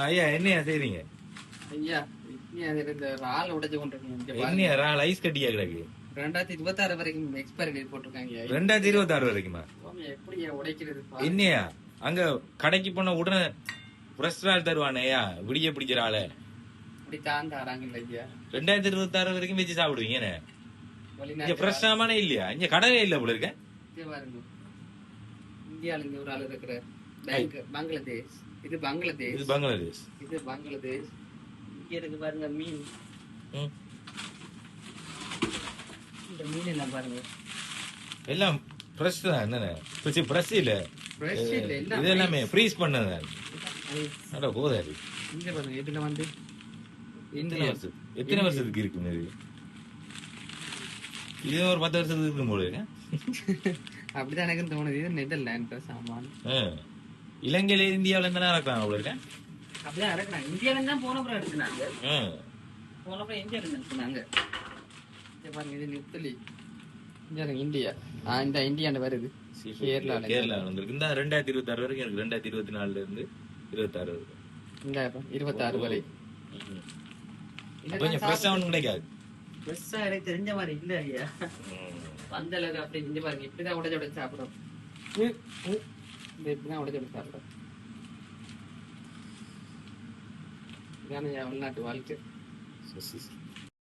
ஐயா என்னையா செய்றீங்க? ஐயா இந்த ஆள் உடைச்சு கொண்டிருக்கீங்க என்னையா ரால் ஐஸ் கட்டியா கிடக்கு? ரெண்டாயிரத்தி இருபத்தி ஆறு வரைக்கும் எக்ஸ்பைரி டேட் போட்டிருக்காங்க. ரெண்டாயிரத்தி இருபத்தி ஆறு வரைக்குமா? சுவாமி, எப்படி ஐயா உடைக்கிறது. என்னையா? அங்க கடைக்கு போன உடனே ஃப்ரெஷ் ரால் தருவானேயா விடிய பிடிக்கிற ஆளை. இப்படி தாண்டாராங்கல்ல ஐயா. ரெண்டாயிரத்தி இருபத்தி ஆறு வரைக்கும் வச்சு சாப்பிடுவீங்க? இங்க ஆமானே இல்லையா? இங்க கடவே இல்ல போல இருக்க. இங்க இந்தியால இருந்து ஒரு ஆள் இருக்கிற பேங்க் பங்களாதேஷ். இது பங்களாதேஷ். இது பங்களாதேஷ். இது பங்களாதேஷ். இங்க இருக்கு பாருங்க மீன். இந்த மீன் எல்லாம் பாருங்க. எல்லாம் ஃப்ரெஷ் தான் என்னென்ன ஃப்ரெஷ் இல்ல? Fresh இல்ல, இது எல்லாமே ஃப்ரீஸ் பண்ணது. அட போதாது. இங்க பாருங்க இதுல வந்து? எத்தனை வருஷம் எத்தனை வருஷத்துக்கு இருக்குங்க இது இது ஒரு பத்து வருஷத்துக்கு இருக்கும் இருக்கு. அப்படிதான் எனக்கு தோணுது. இது நெதர்லாண்ட் சாமான். இலங்கையில இந்தியாவில இருந்தா இறக்குறாங்க போல இருக்கேன். அப்படிதான் இறக்குனாங்க இந்தியால இருந்து தான் போன அப்புறம் எடுத்துனாங்க. போன அப்புறம் இந்தியால இருந்து எடுத்துனாங்க. பாருங்க இது பாருங்க இந்தியா. இந்த இந்தியான்னு வருது. கேரளால கேரளா வந்திருக்கு. இந்த ரெண்டாயிரத்தி இருபத்தி ஆறு வரைக்கும் இருக்கு ரெண்டாயிரத்தி இருபத்தி நாலுல இருந்து இருபத்தி ஆறு வரைக்கும் இந்த இருபத்தாறு வரை. கொஞ்சம் ஃப்ரெஷ்ஷா ஒன்றும் கிடைக்காது. எனக்கு தெரிஞ்ச மாதிரி இல்ல ஐயா. ம். அந்த அளவுக்கு அப்படி பாருங்க இப்படிதான் உடச்சு உடச்சு சாப்பிடும் இந்த இப்படிதான் உடச்சு உடச்சு இதான ஐயா வெளிநாட்டு வாழ்க்கை.